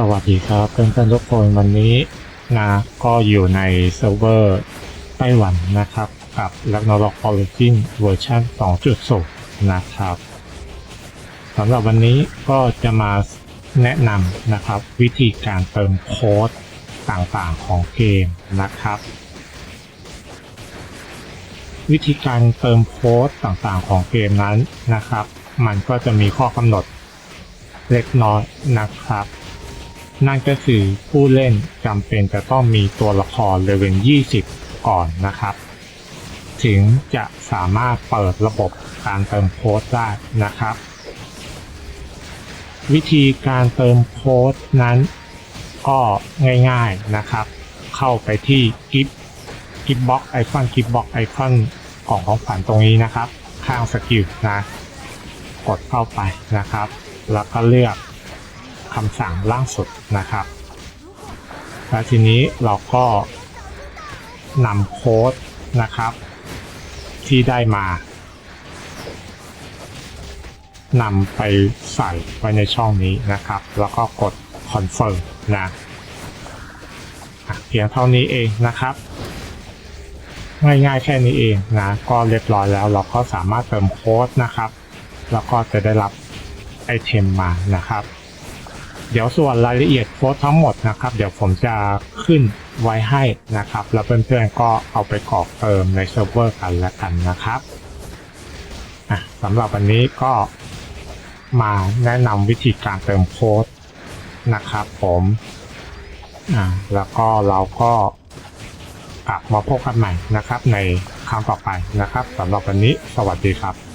สวัสดีครับเพื่อนๆทุกคนวันนี้นะก็อยู่ในเซิร์ฟเวอร์ไต้หวันนะครับ กับ r a g n a r o k Origin เวอร์ชัน2.0 นะครับสำหรับวันนี้ก็จะมาแนะนำนะครับ วิธีการเติมโค้ดต่างๆของเกมนะครับ วิธีการเติมโค้ดต่างๆของเกมนั้นนะครับ มันก็จะมีข้อกำหนดเล็กน้อยนะครับ นั่นก็คือผู้เล่นจำเป็นจะต้องมีตัวละครเลเวล20 ก่อนนะครับ ถึงจะสามารถเปิดระบบการเติมโค้ดได้นะครับ วิธีการเติมโค้ดนั้น ก็ง่ายๆนะครับ เข้าไปที่กิฟกิฟบ็อกไอคอนกิฟบ็อกไอคอนของของขวัญตรงนี้นะครับ ข้างสกิลนะ กดเข้าไปนะครับ แล้วก็เลือก คำสั่งล่าสุดนะครับแล้วทีนี้เราก็นำโค้ดนะครับ ที่ได้มานำไปใส่ไว้ในช่องนี้นะครับ แล้วก็กดคอนเฟิร์มนะอะเพียงเท่านี้เองนะครับ ง่ายๆแค่นี้เองนะ ก็เรียบร้อยแล้วเราก็สามารถเติมโค้ดนะครับ แล้วก็จะได้รับไอเทมมานะครับ เดี๋ยวส่วนรายละเอียดโค้ดทั้งหมดนะครับ เดี๋ยวผมจะขึ้นไว้ให้นะครับ แล้วเพื่อนๆก็เอาไปกรอกเติมในเซิร์ฟเวอร์กันแล้วกันนะครับสำหรับวันนี้ก็มาแนะนำวิธีการเติมโค้ดนะครับผมอ่าแล้วก็เราก็กลับมาพบกันใหม่นะครับ ในครั้งต่อไปนะครับสำหรับวันนี้สวัสดีครับ